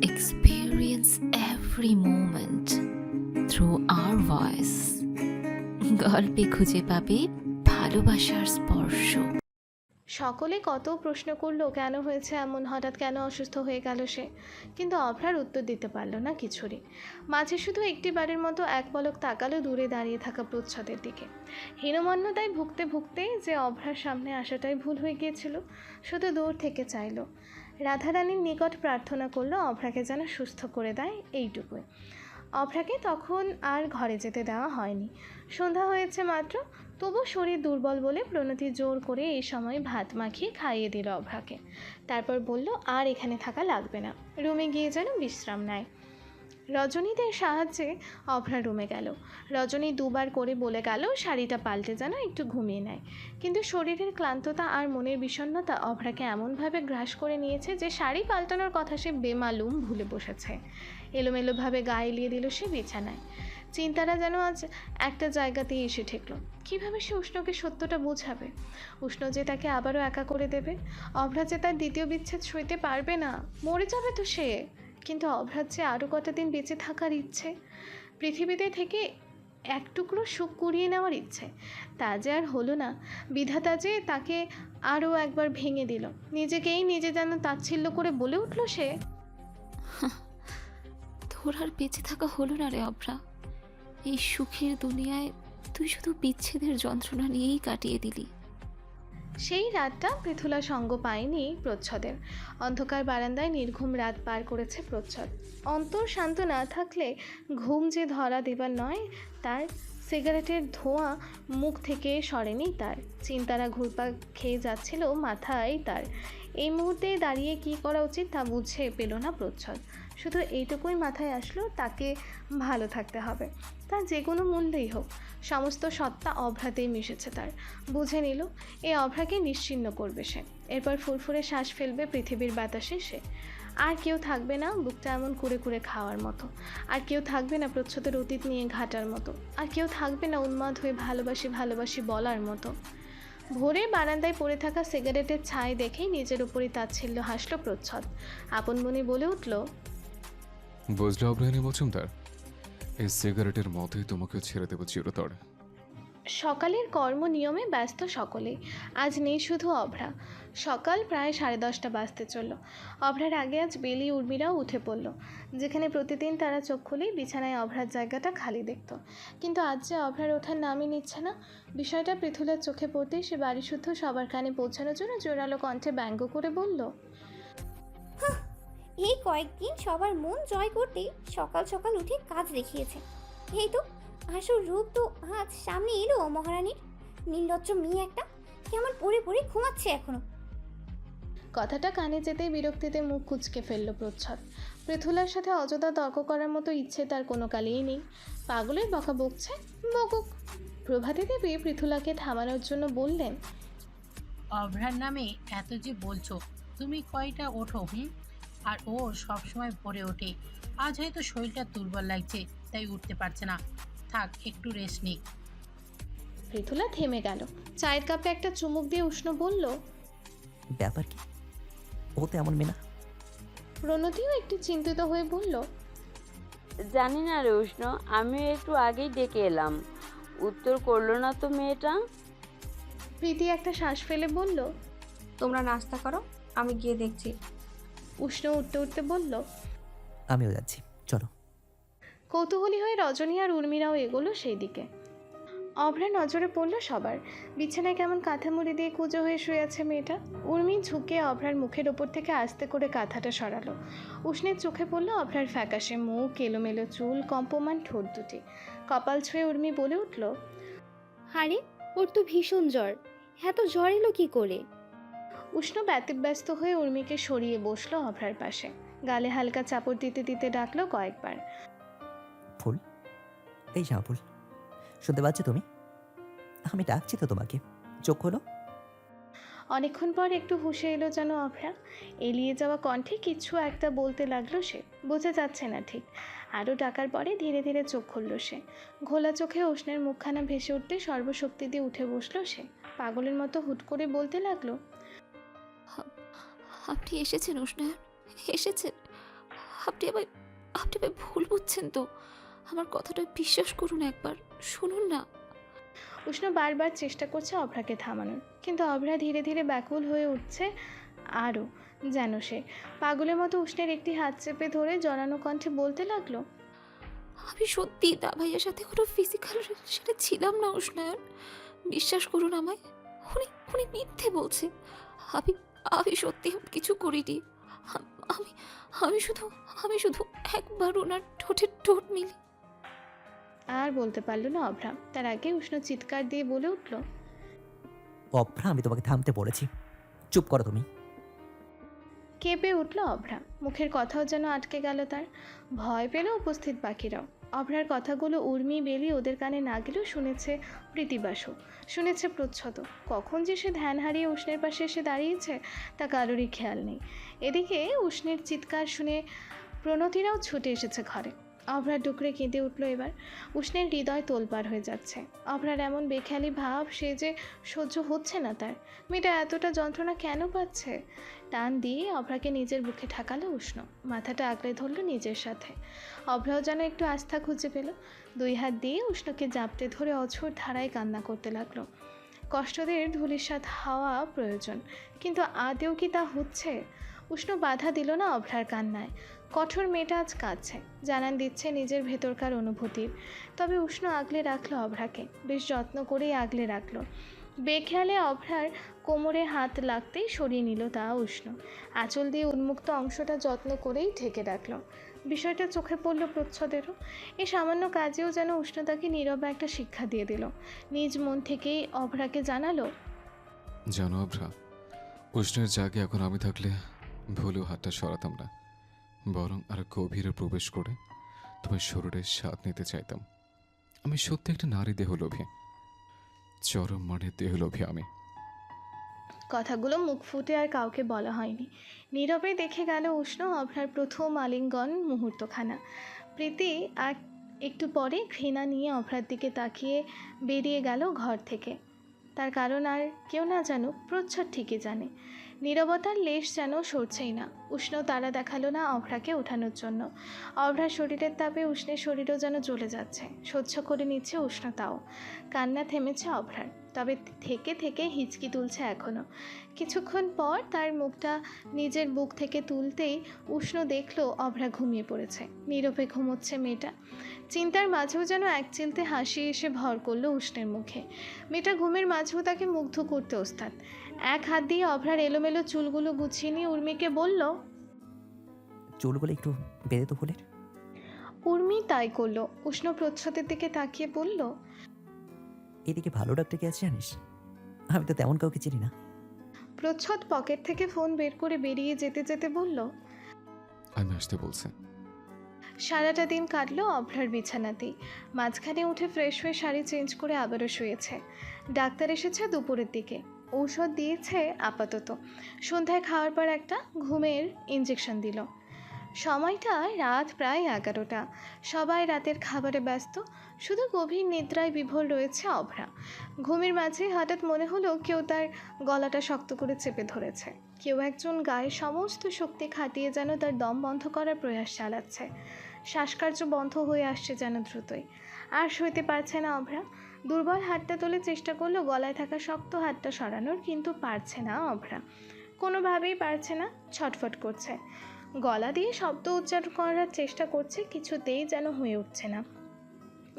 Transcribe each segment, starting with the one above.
experience every moment through our voice. গল্পে খুঁজে পাবে ভালোবাসার স্পর্শ। সকলে কত প্রশ্ন করল, কেন হয়েছে এমন? হঠাৎ কেন অসুস্থ হয়ে গেল সে? কিন্তু অভ্রার উত্তর দিতে পারল না কিছুরই। মাঝে শুধু একটি বারের মতো এক পলক তাকালো দূরে দাঁড়িয়ে থাকা প্রচ্ছদের দিকে। হীনমন্যতায় ভুগতে ভুগতে যে অভ্রার সামনে আসাটাই ভুল হয়ে গিয়েছিল, শুধু দূর থেকে চাইলো। রাধারানীর নিকট প্রার্থনা করল অভ্রাকে যেন সুস্থ করে দেয় এইটুকুই। অভ্রাকে তখন আর ঘরে যেতে দেওয়া হয়নি। সন্ধ্যা হয়েছে মাত্র, তবু শরীর দুর্বল বলে প্রণতি জোর করে এই সময় ভাত মাখিয়ে খাইয়ে দিল অভ্রাকে। তারপর বলল, আর এখানে থাকা লাগবে না। রুমে গিয়ে যেন বিশ্রাম নেয়। রজনীদের সাহায্যে অভ্রা রুমে গেল। রজনী দুবার করে বলে গেল, শাড়িটা পাল্টে যেন একটু ঘুমিয়ে নেয়। কিন্তু শরীরের ক্লান্ততা আর মনের বিষণ্ণতা অভ্রাকে এমনভাবে গ্রাস করে নিয়েছে যে শাড়ি পাল্টানোর কথা সে বেমালুম ভুলে বসেছে। এলোমেলোভাবে গায়ে এলিয়ে দিল সে বিছানায়। চিন্তাটা যেন আজ একটা জায়গাতেই এসে ঠেকলো। কীভাবে সে উষ্ণকে সত্যটা বোঝাবে? উষ্ণ যে তাকে আবারও একা করে দেবে? অভ্রা যে তার দ্বিতীয় বিচ্ছেদ সইতে পারবে না? মরে যাবে তো সে। কিন্তু অভ্রার যে আরও কটা দিন বেঁচে থাকার ইচ্ছে। পৃথিবীতে থেকে এক টুকরো সুখ কুড়িয়ে নেওয়ার ইচ্ছে। তা যে আর হলো না। বিধাতা যে তাকে আরও একবার ভেঙে দিল। নিজেকেই নিজে যেন তাচ্ছিল্য করে বলে উঠল সে। তোর আর বেঁচে থাকা হলো না রে অভ্রা। এই সুখের দুনিয়ায় তুই শুধু বিচ্ছেদের যন্ত্রণা নিয়েই কাটিয়ে দিলি। সেই রাতটা পৃথুলা সঙ্গ পায়নি প্রচ্ছদের। অন্ধকার বারান্দায় নির্ঘুম রাত পার করেছে প্রচ্ছদ। অন্তর শান্ত না থাকলে ঘুম যে ধরা দেবার নয়, তার সিগারেটের ধোঁয়া মুখ থেকে সরেনি তার। চিন্তারা ঘুরপাক খেয়ে যাচ্ছিল মাথায় তার। এই মুহূর্তে দাঁড়িয়ে কি করা উচিত তা বুঝে পেল না প্রচ্ছদ। শুধু এইটুকুই মাথায় আসলো, তাকে ভালো থাকতে হবে। তা যে কোনো মূল্যেই হোক, সমস্ত সত্তা অভ্রাতেই মিশেছে তার। বুঝে নিল, এই অভ্রাকে নিশ্চিন্ন করবে সে। এরপর ফুরফুরে শ্বাস ফেলবে পৃথিবীর বাতাসে সে। আর কেউ থাকবে না বুকটা এমন কুড়ে কুড়ে খাওয়ার মতো। আর কেউ থাকবে না প্রচ্ছদের অতীত নিয়ে ঘাটার মতো। আর কেউ থাকবে না উন্মাদ হয়ে ভালোবাসি ভালোবাসি বলার মতো। ভোরে বারান্দায় পড়ে থাকা সিগারেটের ছাই দেখেই নিজের উপরই তাচ্ছিল্য হাসল প্রচ্ছদ। আপন মনে বলে উঠল, বুঝলে অব্রাহিনী মজুমদার? এই সিগারেটের মতোই তোমাকে ছেড়ে দেবো চিরতরে। সকালের কর্ম নিয়মে ব্যস্ত সকলে আজ নেই শুধু অভ্রা। সকাল প্রায় সাড়ে দশটা বাজতে চলল। অভ্রার আগে আজ বেলি উর্মিরাও উঠে পড়ল। যেখানে প্রতিদিন তারা চোখ খুলেই বিছানায় অভ্রার জায়গাটা খালি দেখত। কিন্তু আজ যে অভ্রার ওঠার নামই নিচ্ছে না, বিষয়টা পৃথুলার চোখে পড়তেই সে বাড়ি শুদ্ধ সবার কানে পৌঁছানোর জন্য জোরালো কণ্ঠে ব্যঙ্গ করে বলল এই কয়েকদিন সবার মন জয় করতে সকাল সকাল উঠে কাজ দেখিয়েছে। এই তো আসল রূপ তো আজ সামনে এলো মহারানীর। নির্লজ্জ মেয়ে একটা কেমন পড়ে পড়ে ঘুমাচ্ছে এখনও। কথাটা কানে যেতেই বিরক্তিতে মুখ কুচকে ফেলল প্রচ্ছদ। পৃথুলার সাথে অযথা তর্ক করার মতো ইচ্ছে তার কোনো কালেই নেই। পাগলের বকা বকছে বকুক। প্রভাতী দেবী পৃথুলাকে থামানোর জন্য বললেন অভ্রার নামে এত যে বলছো তুমি কয়টা ওঠো হুম? আর ও সব সময় ভরে ওঠে। আজ হয়তো শরীরটা দুর্বল লাগছে তাই উঠতে পারছে না। থাক একটু রেস্ট নিক পৃথুলা থেমে গেল। চায়ের কাপে একটা চুমুক দিয়ে উষ্ণ বলল ব্যাপার কি? ও তো এমন মেয়ে না। প্রণতিও একটু চিন্তিত হয়ে বলল জানি না রে উষ্ণ আমি একটু আগেই ডেকে এলাম। উত্তর করল না তো মেয়েটা? প্রীতি একটা শ্বাস ফেলে বলল তোমরা নাস্তা করো আমি গিয়ে দেখছি। উষ্ণ উঠতে উঠতে বলল আমিও যাচ্ছি চলো। কৌতূহলী হয়ে রজনী আর উর্মিরাও এগোলো সেই দিকে অভ্রা নজরে পড়ল সবার। বিছানায় কেমন কাঁথা মুড়ি দিয়ে কুজো হয়ে শুয়ে আছে মেয়েটা। উর্মি ঝুঁকে অভ্রার মুখের ওপর থেকে আস্তে করে কাঁথাটা সরালো। উষ্ণের চোখে পড়ল অভ্রার ফ্যাকাশে মুখ এলোমেলো চুল কম্পমান ঠোঁট দুটি। কপাল ছুঁয়ে উর্মি বলে উঠল আরে ওর তো ভীষণ জ্বর। এত জ্বর এলো কী করে? উষ্ণ ব্যতিব্যস্ত হয়ে উর্মিকে সরিয়ে বসল অভ্রার পাশে। গালে হালকা চাপড় দিতে দিতে ডাকলো কয়েকবার। ফুল এই যাও ফুল। শুনতে পাচ্ছ তুমি? আমি ডাকছি তো তোমাকে। চোখ খোলো। অনেকক্ষণ পর একটু হুঁশে এলো যেন অভ্রা। এলিয়ে যাওয়া কণ্ঠে কিছু একটা বলতে লাগল সে। বোঝা যাচ্ছে না ঠিক। আরও ডাকার পরে ধীরে ধীরে চোখ খুলল সে। ঘোলা চোখে উষ্ণের মুখখানা ভেসে উঠতে সর্বশক্তি দিয়ে উঠে বসল সে। পাগলের মতো হুট করে বলতে লাগল আপনি এসেছেন উষ্ণায়ন। এসেছেন। আপনি আবার আপনি আবার ভুল বুঝছেন তো। আমার কথাটা বিশ্বাস করুন একবার শুনুন না। উষ্ণ বারবার চেষ্টা করছে অভ্রাকে থামানোর কিন্তু অভ্রা ধীরে ধীরে ব্যাকুল হয়ে উঠছে আরও যেন সে। পাগলের মতো উষ্ণের একটি হাত চেপে ধরে জড়ানো কণ্ঠে বলতে লাগল আমি সত্যি দা ভাইয়ের সাথে কোনো ফিজিক্যাল রিলেশনে ছিলাম না উষ্ণায়ন। বিশ্বাস করুন আমায় উনি উনি মিথ্যে বলছে। আমি আমি সত্যি কিছু করিনি। আমি আমি শুধু আমি শুধু একবার ওনার ঠোঁটের ঠোঁট মিলি। আর বলতে পারল না অভ্রা তার আগে উষ্ণ চিৎকার দিয়ে বলে উঠল অভ্রা আমি তোমাকে থামতে বলেছি। চুপ করো তুমি। কেঁপে উঠল অভ্রা মুখের কথাও যেন আটকে গেল তার। ভয় পেল উপস্থিত বাকিরাও অভ্রার কথাগুলো উর্মি বেলি ওদের কানে না গেলেও শুনেছে প্রীতিবাসও শুনেছে প্রচ্ছদ। কখন যে সে ধ্যান হারিয়ে উষ্ণের পাশে এসে দাঁড়িয়েছে, তা কারোরই খেয়াল নেই। এদিকে উষ্ণের চিৎকার শুনে প্রণতিরাও ছুটে এসেছে ঘরে। অভ্রার ডুকরে কেঁদে উঠল এবার। উষ্ণের হৃদয় তোলপার হয়ে যাচ্ছে। অভ্রার এমন বেখেয়ালি ভাব, সে যে সহ্য হচ্ছে না তার। মেয়েটা এতটা যন্ত্রণা কেন পাচ্ছে? টান দিয়ে অভ্রাকে নিজের বুকে ঠাকালো উষ্ণ। মাথাটা আঁকড়ে ধরলো নিজের সাথে। অভ্রাও যেন একটু আস্থা খুঁজে পেল। দুই হাত দিয়ে উষ্ণকে জাপটে ধরে অঝোর ধারায় কান্না করতে লাগল। কষ্টদের ধুলিসাৎ হাওয়া প্রয়োজন। কিন্তু আদেও কি তা হচ্ছে? উষ্ণ বাধা দিল না অভ্রার কান্নায়। কঠোর মেয়েটা আজ কাঁদছে। জানান দিচ্ছে নিজের ভেতরকার অনুভূতির তবে উষ্ণ আগলে রাখল অভ্রাকে। বেশ যত্ন করেই আগলে রাখল। বেখেয়ালে অভ্রার কোমরে হাত লাগতেই সরিয়ে নিল তা উষ্ণ। আঁচল দিয়ে উন্মুক্ত অংশটা যত্ন করেই ঢেকে রাখল। বিষয়টা চোখে পড়ল প্রচ্ছদেরও। এ সামান্য কাজেও যেন উষ্ণতাকে নীরবে একটা শিক্ষা দিয়ে দিল। নিজ মন থেকেই অভ্রাকে জানালো, জানো আভ্রা উষ্ণের জাগে এখন আমি থাকলে ভুলেও হাতটা সরাতাম না। বরং আর গভীরে প্রবেশ করে তোমার শরীরের স্বাদ নিতে চাইতাম। আমি সত্যি একটা নারী দেহলোভী, চরম মানে দেহলোভী আমি। কথাগুলো মুখ ফুটে আর কাউকে বলা হয়নি। নীরবে দেখে গেল উষ্ণ অভ্রার প্রথম আলিঙ্গন মুহূর্তখানা। প্রীতি আর একটু পরে ঘৃণা নিয়ে অভ্রার দিকে তাকিয়ে বেরিয়ে গেল ঘর থেকে। তার কারণ আর কেউ না জানুক, প্রচ্ছদ ঠিকই জানে। নীরবতার লেশ যেন সরছেই না। উষ্ণ তারা দেখাল না অভ্রাকে ওঠানোর জন্য। অভ্রার শরীরের তাপে উষ্ণের শরীরও যেন জ্বলে যাচ্ছে। সহ্য করে নিচ্ছে উষ্ণতাও। কান্না থেমেছে অভ্রার। তবে থেকে থেকে হিচকি তুলছে এখনও কিছুক্ষণ পর তার মুখটা নিজের বুক থেকে তুলতেই উষ্ণ দেখল অভ্রা ঘুমিয়ে পড়েছে। নীরবে ঘুমোচ্ছে মেয়েটা। চিন্তার মাঝেও যেন এক চিলতে হাসি এসে ভর করল উষ্ণের মুখে। মেয়েটা ঘুমের মাঝেও তাকে মুগ্ধ করতে ওস্তাদ। এক হাত দিয়ে অভ্রার এলোমেলো চুলগুলো গুছিয়ে নিয়ে উর্মিকে বলল চুলগুলো একটু বেঁধে তো ফুলের। উর্মি তাই করল উষ্ণ প্রচ্ছদের দিকে তাকিয়ে বলল এদিকে ভালো ডাক্তার কে আছে জানিস? আমি তো তেমন কাউকে চিনি না। প্রচ্ছদ পকেট থেকে ফোন বের করে বেরিয়ে যেতে যেতে বলল আমি আসতে বলছি। সারাটা দিন কাটলো অভ্রার বিছানাতেই। মাঝখানে উঠে ফ্রেশ হয়ে শাড়ি চেঞ্জ করে আবারও শুয়েছে। ডাক্তার এসেছে দুপুরের দিকে। ঔষধ দিয়েছে আপাতত। সন্ধ্যায় খাওয়ার পর একটা ঘুমের ইঞ্জেকশন দিল। সময়টা রাত প্রায় এগারোটা। সবাই রাতের খাবারে ব্যস্ত। শুধু গভীর নিদ্রায় বিভোর রয়েছে অভ্রা। ঘুমের মাঝে হঠাৎ মনে হলো কেউ তার গলাটা শক্ত করে চেপে ধরেছে। কেউ একজন গায়ে সমস্ত শক্তি খাটিয়ে যেন তার দম বন্ধ করার প্রয়াস চালাচ্ছে। শ্বাসকার্য বন্ধ হয়ে আসছে যেন দ্রুতই। আর সইতে পারছে না অভ্রা। দুর্বল হাতটা তোলে চেষ্টা করল, গলায় থাকা শক্ত হাতটা সরানোর, কিন্তু পারছে না অভ্রা। কোনোভাবেই পারছে না, ছটফট করছে। গলা দিয়ে শব্দ উচ্চারণ করার চেষ্টা করছে, কিছুতেই যেন হয়ে উঠছে না।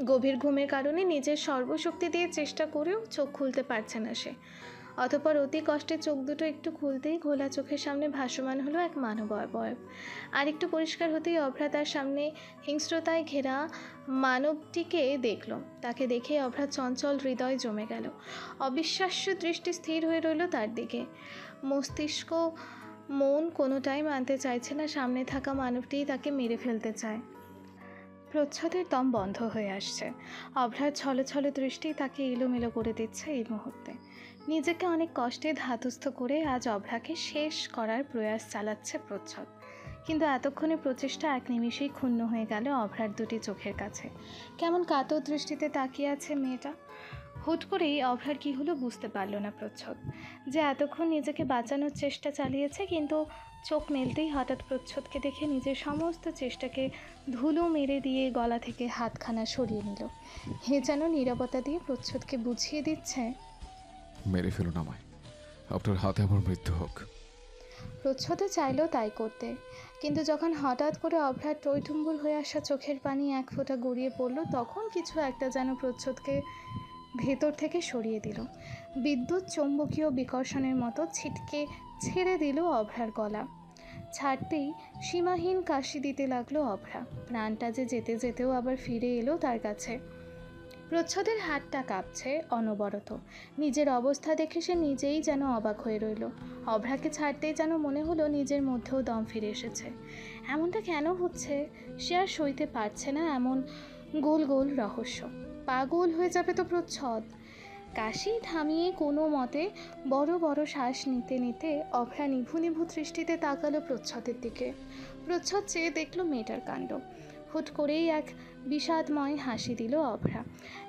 গভীর ঘুমের কারণে নিজের সর্বশক্তি দিয়ে চেষ্টা করেও চোখ খুলতে পারছে না সে। অতপর অতি কষ্টে চোখ দুটো একটু খুলতেই ঘোলা চোখের সামনে ভাসমান হলো এক মানব অবয়ব আর একটু পরিষ্কার হতেই অভ্রা তার সামনে হিংস্রতায় ঘেরা মানবটিকে দেখল। তাকে দেখে অভ্রা চঞ্চল হৃদয় জমে গেল। অবিশ্বাস্য দৃষ্টি স্থির হয়ে রইল তার দিকে। মস্তিষ্ক মন কোনোটাই মানতে চাইছে না, সামনে থাকা মানবটিই তাকে মেরে ফেলতে চায়। প্রচ্ছদের দম বন্ধ হয়ে আসছে। অভ্রার ছলে ছলে দৃষ্টি তাকে এলোমেলো করে দিচ্ছে এই মুহূর্তে। নিজেকে অনেক কষ্টে ধাতস্থ করে আজ অভ্রাকে শেষ করার প্রয়াস চালাচ্ছে প্রচ্ছদ। কিন্তু এতক্ষণে প্রচেষ্টা এক নিমিষেই ক্ষুণ্ণ হয়ে গেল অভ্রার দুটি চোখের কাছে। কেমন কাতর দৃষ্টিতে তাকিয়ে আছে মেয়েটা? হুট করেই অভ্রার কী হলো বুঝতে পারল না প্রচ্ছদ। যে এতক্ষণ নিজেকে বাঁচানোর চেষ্টা চালিয়েছে, কিন্তু চোখ মেলতেই হঠাৎ প্রচ্ছদকে দেখে নিজের সমস্ত চেষ্টাকে ধুলো মেরে দিয়ে গলা থেকে হাতখানা সরিয়ে নিল। হে যেন নীরবতা দিয়ে প্রচ্ছদকে বুঝিয়ে দিচ্ছে মেরে ফেলুন আমায়। আপনার হাতে আমার মৃত্যু হোক। প্রচ্ছদও চাইলো তাই করতে, কিন্তু যখন হঠাৎ করে অভ্রাট টইটুম্বুর হয়ে আসা চোখের পানি এক ফোঁটা গড়িয়ে পড়ল, তখন কিছু একটা যেন প্রচ্ছদকে ভেতর থেকে সরিয়ে দিল। বিদ্যুৎ চৌম্বকীয় বিকর্ষণের মতো ছিটকে ছেড়ে দিল অভ্রার গলা। ছাড়তেই সীমাহীন কাশি দিতে লাগল অভ্রা। প্রাণটা যে যেতে যেতেও আবার ফিরে এলো তার কাছে। প্রচ্ছদের হাতটা কাঁপছে অনবরত। নিজের অবস্থা দেখে সে নিজেই যেন অবাক হয়ে রইল। অভ্রাকে ছাড়তেই যেন মনে হলো নিজের মধ্যেও দম ফিরে এসেছে। এমনটা কেন হচ্ছে? সে আর সইতে পারছে না এমন গোল গোল রহস্য। পাগল হয়ে যাবে তো প্রচ্ছদ। কাশি থামিয়ে কোনো মতে বড় বড় শ্বাস নিতে নিতে অভ্রা নিভু নিভু দৃষ্টিতে তাকালো প্রচ্ছদের দিকে। প্রচ্ছদ চেয়ে দেখল মেয়েটার কাণ্ড। হুট করেই এক বিষাদময় হাসি দিল অভ্রা।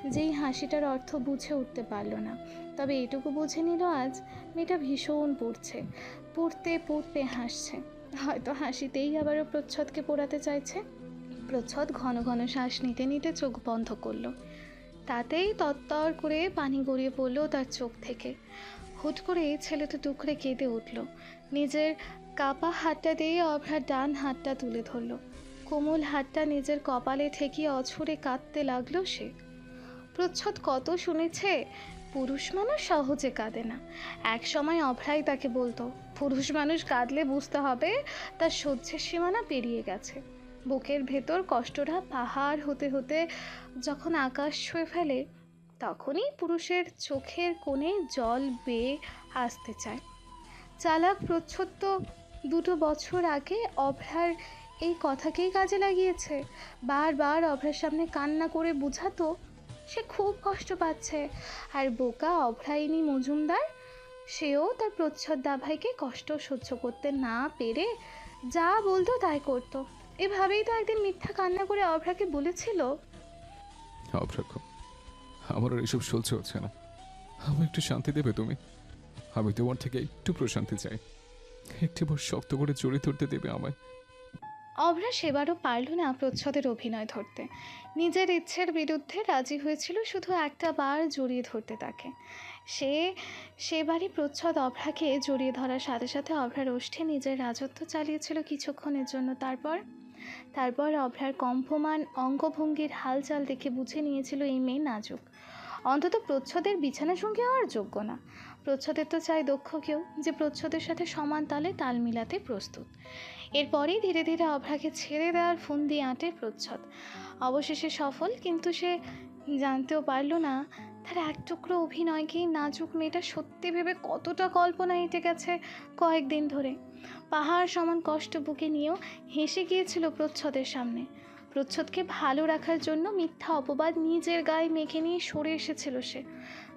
যেই হাসিটার অর্থ বুঝে উঠতে পারল না। তবে এটুকু বুঝে নিল আজ মেয়েটা ভীষণ পড়ছে। পড়তে পড়তে হাসছে। হয়তো হাসিতেই আবারও প্রচ্ছদকে পোড়াতে চাইছে। প্রচ্ছদ ঘন ঘন শ্বাস নিতে নিতে চোখ বন্ধ করল। তাতেই তত্তর করে পানি গড়িয়ে পড়ল তার চোখ থেকে। হুট করে ছেলেটা টুকরে কেঁদে উঠল। নিজের কাপা হাতটা দিয়ে অভ্রার ডান হাতটা তুলে ধরলো। কোমল হাতটা নিজের কপালে ঠেকিয়ে অছুরে কাঁদতে লাগল সে। প্রচ্ছদ কত শুনেছে? পুরুষ মানুষ সহজে কাঁদে না। এক সময় অভ্রাই তাকে বলতো, পুরুষ মানুষ কাঁদলে বুঝতে হবে তার সহ্যের সীমানা পেরিয়ে গেছে। বুকের ভেতর কষ্টটা পাহাড় হতে হতে যখন আকাশ ছুঁয়ে ফেলে, তখনই পুরুষের চোখের কোণে জল বেয়ে আসতে চায়। চালাক প্রচ্ছদ তো দুটো বছর আগে অভ্রার এই কথাকেই কাজে লাগিয়েছে। বারবার অভ্রার সামনে কান্না করে বোঝাতো, সে খুব কষ্ট পাচ্ছে। আর বোকা অভ্রাইনী মজুমদার, সেও তার প্রচ্ছদ দাভাইকে কষ্ট সহ্য করতে না পেরে যা বলতো তাই করতো। এভাবেই তো একদিন মিথ্যা কান্না করে অভ্রাকে বলেছিল। অভ্রাক্ষ আমার আর এসব সহ্য হচ্ছে না। আমি একটু শান্তি দেবে তুমি। আমি তোমার থেকে একটু প্রশান্তি চাই। একটু বার শক্ত করে জড়িয়ে ধরতে দেবে আমায়। অভ্রা সেবারও পারল না প্রচ্ছদের অভিনয় ধরতে। নিজের ইচ্ছের বিরুদ্ধে রাজি হয়েছিল শুধু একটা বার জড়িয়ে ধরতে তাকে। সে, সেবারই প্রচ্ছদ অভ্রাকে জড়িয়ে ধরার সাথে সাথে অভ্রার ওষ্ঠে নিজের রাজত্ব চালিয়েছিল কিছুক্ষণের জন্য। তারপর? তারপর অভ্রার কম্পমান, অঙ্গভঙ্গির হালচাল দেখে বুঝে নিয়েছিল এই মেয়ে নাজুক। অন্তত প্রচ্ছদের বিছানা সঙ্গী হওয়ার যোগ্য না। প্রচ্ছদের তো চাই দক্ষ কেউ, যে প্রচ্ছদের সাথে সমান তালে তাল মিলাতে প্রস্তুত। এরপরেই ধীরে ধীরে অভ্রাকে ছেড়ে দেওয়ার ফোন দিয়ে আঁটে প্রচ্ছদ। অবশেষে সফল, কিন্তু সে জানতেও পারল না, তার এক টুকরো অভিনয়কেই নাজুক মেয়েটা সত্যি ভেবে কতটা কল্পনা এঁটে গেছে কয়েকদিন ধরে। পাহাড় সমান কষ্ট বুকে নিয়েও হেসে গিয়েছিল প্রচ্ছদের সামনে। প্রচ্ছদকে ভালো রাখার জন্য মিথ্যা অপবাদ নিজের গায়ে মেখে নিয়ে সরে এসেছিল সে।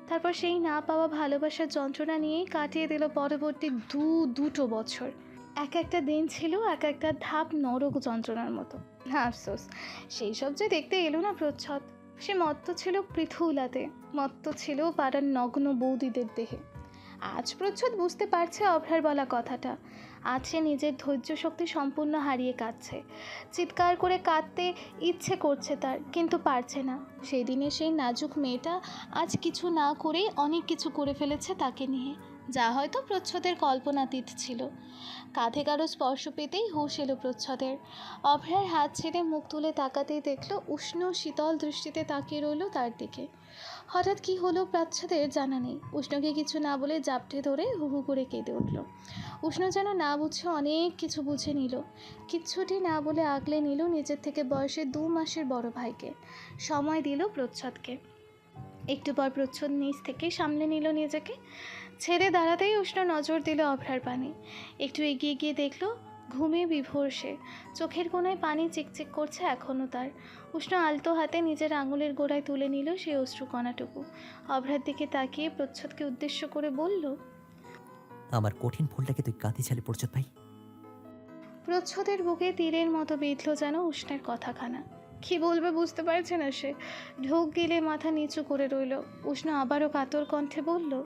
তারপর সেই না পাওয়া ভালোবাসার যন্ত্রণা নিয়েই কাটিয়ে দিল পরবর্তী দু দুটো বছর। এক একটা দিন ছিল, এক একটা ধাপ নরক যন্ত্রণার মতো। আফসোস, সেই সব যে দেখতে এলো না প্রচ্ছদ। সে মত্ত ছিল পৃথুলাতে, মত্ত ছিল পাড়ার নগ্ন বৌদিদের দেহে। আজ প্রচ্ছদ বুঝতে পারছে অভ্রার বলা কথাটা। সে নিজের ধৈর্য শক্তি সম্পূর্ণ হারিয়ে কাঁদছে। চিৎকার করে কাঁদতে ইচ্ছে করছে তার, কিন্তু পারছে না। সেই দিনে সেই নাজুক মেয়েটা আজ কিছু না করেই অনেক কিছু করে ফেলেছে তাকে নিয়ে। যা হয়তো প্রচ্ছদের কল্পনাতীত ছিল। কাঁধে কারও স্পর্শ পেতেই হুঁশ এলো প্রচ্ছদের। অভ্রার হাত ছেড়ে মুখ তুলে তাকাতেই দেখল, উষ্ণ শীতল দৃষ্টিতে তাকিয়ে রইল তার দিকে। হঠাৎ কি হলো প্রচ্ছদের জানা নেই। উষ্ণকে কিছু না বলে জাপটে ধরে হু হু করে কেঁদে উঠল। উষ্ণ যেন না বুঝে অনেক কিছু বুঝে নিল। কিচ্ছুটি না বলে আগলে নিল নিজের থেকে বয়সে দু মাসের বড় ভাইকে। সময় দিল প্রচ্ছদকে। একটু পর প্রচ্ছদ নিচ থেকে সামলে নিল নিজেকে। ছেড়ে দাঁড়াতেই উষ্ণ নজর দিল অভ্রার পানি। একটু এগিয়ে গিয়ে দেখল ঘুমে বিভোর সে। চোখের কোনায় পানি চিকচিক করছে এখনও তার। উষ্ণ আলতো হাতে নিজের আঙুলের গোড়ায় তুলে নিল সেই অশ্রুকণাটুকু। অভ্রার দিকে তাকিয়ে প্রচ্ছদকে উদ্দেশ্য করে বলল আমার কঠিন ভুলটাকে তুই কাঁধে ছালে পড়ছত ভাই। প্রচ্ছদের বুকে তীরের মতো বিঁধল যেন উষ্ণের কথাখানা। কি বলবে বুঝতে পারছে না সে। ঢোক গিলে মাথা নিচু করে রইল। উষ্ণ আবারও কাতর কণ্ঠে বলল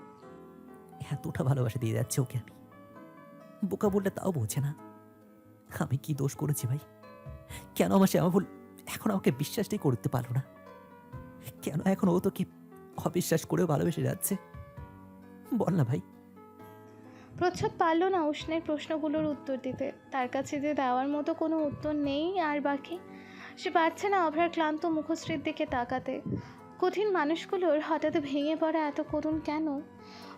এতটা ভালোবাসা দিয়ে যাচ্ছে ওকে আমি। বোকা বললে তাও বোঝে না। আমি কি দোষ করেছি ভাই? কেন আমার শ্যামা ফুল এখন আমাকে বিশ্বাসটাই করতে পারল না। কেন এখন ও তোকে অবিশ্বাস করেও ভালোবেসে যাচ্ছে? বল না ভাই। প্রচ্ছদ পারল না উষ্ণের প্রশ্নগুলোর উত্তর দিতে। তার কাছে যে দেওয়ার মতো কোনো উত্তর নেই আর বাকি। সে পারছে না অভ্রার ক্লান্ত মুখশ্রীর দিকে তাকাতে। কঠিন মানুষগুলোর হঠাৎ ভেঙে পড়া এত করুণ কেন?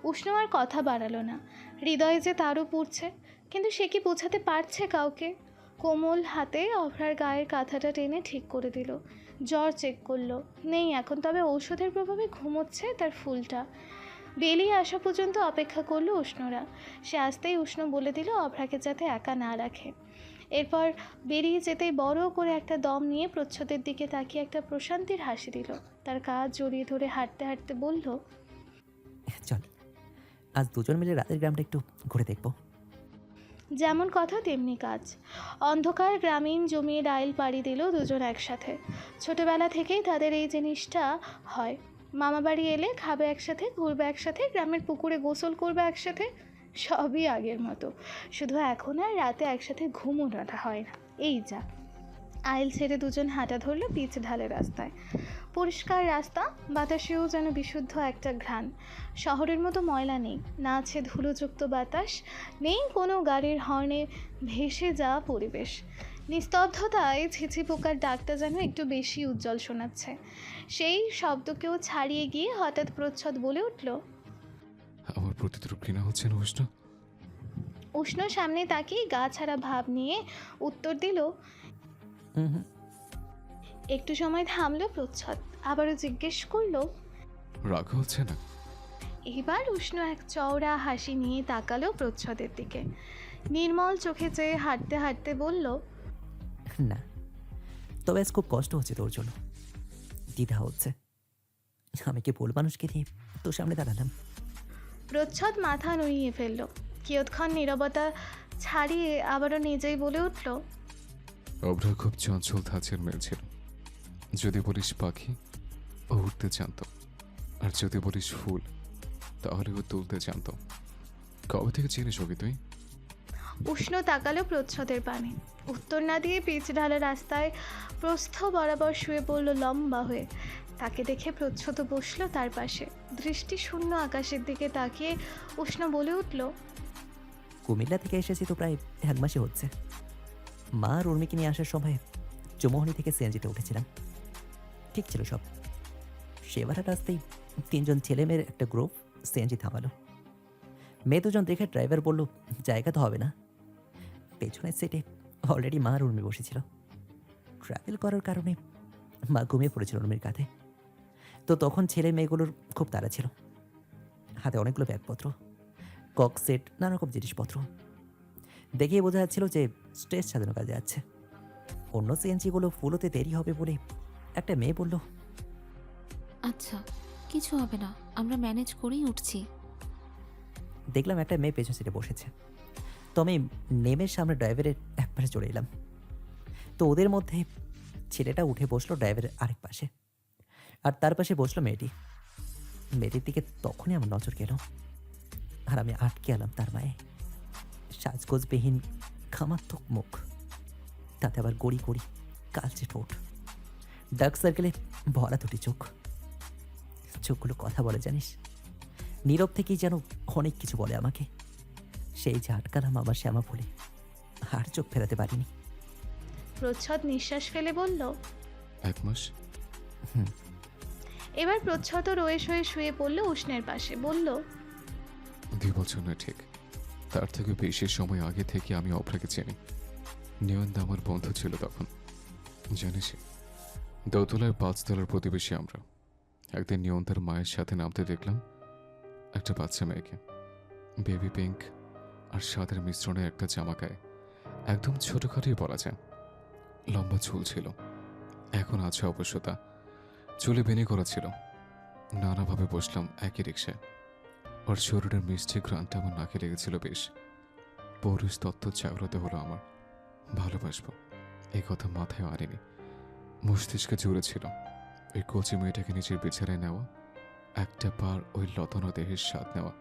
উষ্ণ আর কথা বাড়ালো না। হৃদয়ে যে তারও পুড়ছে, কিন্তু সে কি বোঝাতে পারছে কাউকে? কোমল হাতে অভ্রার গায়ের কাঁথাটা টেনে ঠিক করে দিল। জ্বর চেক করল। নেই এখন, তবে ঔষধের প্রভাবে ঘুমোচ্ছে তার ফুলটা। বেরিয়ে আসা পর্যন্ত অপেক্ষা করল উষ্ণরা। সে আসতেই উষ্ণ বলে দিল অভ্রাকে যাতে একা না রাখে। এরপর বেরিয়ে যেতেই বড় করে একটা দম নিয়ে প্রচ্ছদের দিকে তাকিয়ে একটা প্রশান্তির হাসি দিল। তার কাজ জড়িয়ে ধরে হাঁটতে হাঁটতে বলল চল। আজ দুজন মিলে রাতের গ্রামটা একটু ঘুরে দেখব। যেমন কথা তেমনি কাজ। অন্ধকার গ্রামীণ জমির ডাইল পাড়ি দিল দুজন একসাথে। ছোটবেলা থেকেই তাদের এই জিনিসটা হয়। মামাবাড়ি এলে খাবে একসাথে ঘুরবে একসাথে গ্রামের পুকুরে গোসল করবে একসাথে। সবই আগের মতো। শুধু এখন আর রাতে একসাথে ঘুমোনোটা হয় না। এই যা। আইল ছেড়ে দুজন হাঁটা ধরলো পিচ ঢালে রাস্তায়। পরিষ্কার রাস্তা, বাতাসেও যেন বিশুদ্ধ একটা ঘ্রাণ। শহরের মতো ময়লা নেই। না আছে ধুলোযুক্ত বাতাস, নেই কোনো গাড়ির হর্নে ভেসে যাওয়া পরিবেশ। নিস্তব্ধতায় ছিছি পোকার ডাকটা যেন একটু বেশি উজ্জ্বল শোনাচ্ছে। সেই শব্দকেও ছাড়িয়ে গিয়ে হঠাৎ প্রচ্ছদ বলে উঠল আমার প্রতি তোর ঘৃণা হচ্ছে না উষ্ণ। উষ্ণ সামনে তাকিয়ে গা ছাড়া ভাব নিয়ে উত্তর দিল হুম হুম একটু সময় থামলো প্রচ্ছদ আবারও জিজ্ঞেস করল রাগ হচ্ছে না? এবার উষ্ণ এক চওড়া হাসি নিয়ে তাকালো প্রচ্ছদের দিকে। নির্মল চোখে চেয়ে হাঁটতে হাঁটতে বলল না তবে আজ খুব কষ্ট হচ্ছে তোর জন্য। দ্বিধা হচ্ছে। আমি কি ভুল মানুষকে দিয়ে তোর সামনে দাঁড়ালাম? প্রচ্ছদ মাথা নুইয়ে ফেলল। কিয়ৎক্ষণ নীরবতা ছাড়িয়ে আবারও নিজেই বলে উঠল, অভ্রা খুব চঞ্চল ধাঁচের মেয়ে যদি বলিস পাখি, ও উঠতে জানত। আর যদি বলিস ফুল, তাহলে ও তুলতে জানত। কবে থেকে চিনিস ওকে তুই? উষ্ণ তাকালো প্রচ্ছদের পানে। উত্তর না দিয়ে পিচ ঢালা রাস্তায় প্রস্থ বরাবর শুয়ে পড়ল লম্বা হয়ে। তাকে দেখে প্রচ্ছদ বসল তার পাশে। দৃষ্টি শূন্য আকাশের দিকে তাকিয়ে উষ্ণ বলে উঠল, কুমিল্লা থেকে এসেছি তো প্রায় এক মাসে হচ্ছে। মা আর উর্মিকে নিয়ে আসার সময় চৌমোহনী থেকে সিএনজিতে উঠেছিলাম। ঠিক ছিল সব। সেবারহাট আসতেই তিনজন ছেলে মেয়ের একটা গ্রুপ সিএনজি থামালো। মেয়ে দুজন দেখে ড্রাইভার বলল, জায়গা তো হবে না। পেছনের সিটে অলরেডি মা আর উর্মি বসেছিল। ট্রাভেল করার কারণে মা ঘুমিয়ে পড়েছিল উর্মির কাঁধে। তো তখন ছেলে মেয়েগুলোর খুব তাড়া ছিল। হাতে অনেকগুলো ব্যাগপত্র কক সেট নানা রকম জিনিসপত্র। দেখেই বোঝা যাচ্ছিল যে স্ট্রেস সাজানো কাজে যাচ্ছে। অন্য সিএনজিগুলো ফুল হতে দেরি হবে বলে একটা মেয়ে বলল আচ্ছা কিছু হবে না আমরা ম্যানেজ করেই উঠছি। দেখলাম একটা মেয়ে পেছন সিটে বসেছে। তো আমি নেমে সামনে ড্রাইভারের এক পাশে চলে এলাম। তো ওদের মধ্যে ছেলেটা উঠে বসল ড্রাইভারের আরেক পাশে। আর তার পাশে বসল মেয়েটি। মেয়েটির দিকে তখনই আমার নজর গেল। আর আমি আটকে এলাম তার মায়ে। সাজগোজবিহীন, খামাত্মক মুখ। তাতে আবার গড়ি গড়ি কালচে ঠোঁট। ডার্ক সার্কেলে ভরা দুটি চোখ। চোখগুলো কথা বলে জানিস। নীরব থেকেই যেন অনেক কিছু বলে আমাকে। সেই যে আটকালাম আমার শ্যামা ফুলে আর চোখ ফেরাতে পারিনি। প্রচ্ছদ নিঃশ্বাস ফেলে বলল এক মাস। এবার প্রচ্ছদ রয়ে হয়ে শুয়ে পড়ল উষ্ণের পাশে। বলল দুই বছর নয় ঠিক। তার থেকে বেশি সময় আগে থেকে আমি অভ্রাকে চিনি। নিয়ন্দা আমার বন্ধু ছিল তখন। জানিস দোতলার পাঁচতলার প্রতিবেশী আমরা। একদিন নিয়ন্তার মায়ের সাথে নামতে দেখলাম। একটা বাচ্চা মেয়েকে। বেবি পিঙ্ক আর সাদের মিশ্রণে একটা জামা গায়ে একদম ছোটোখাটোই বলা যায়। লম্বা চুল ছিল। এখন আছে অবশ্য তা চুলে বেনে করা ছিল। নানাভাবে বসলাম একই রিক্সায় ওর শরীরের মিষ্টি গ্রানটা আমার নাকে লেগেছিল বেশ। পৌরুষ তত্ত্ব জাগ্রত হলো আমার। ভালোবাসবো। এই কথা মাথায় আনিনি। মস্তিষ্কে জুড়ে ছিল। ওই কচি মেয়েটাকে নিজের বিছানায় নেওয়া, একটা পার ওই লতানো দেহের স্বাদ নেওয়া।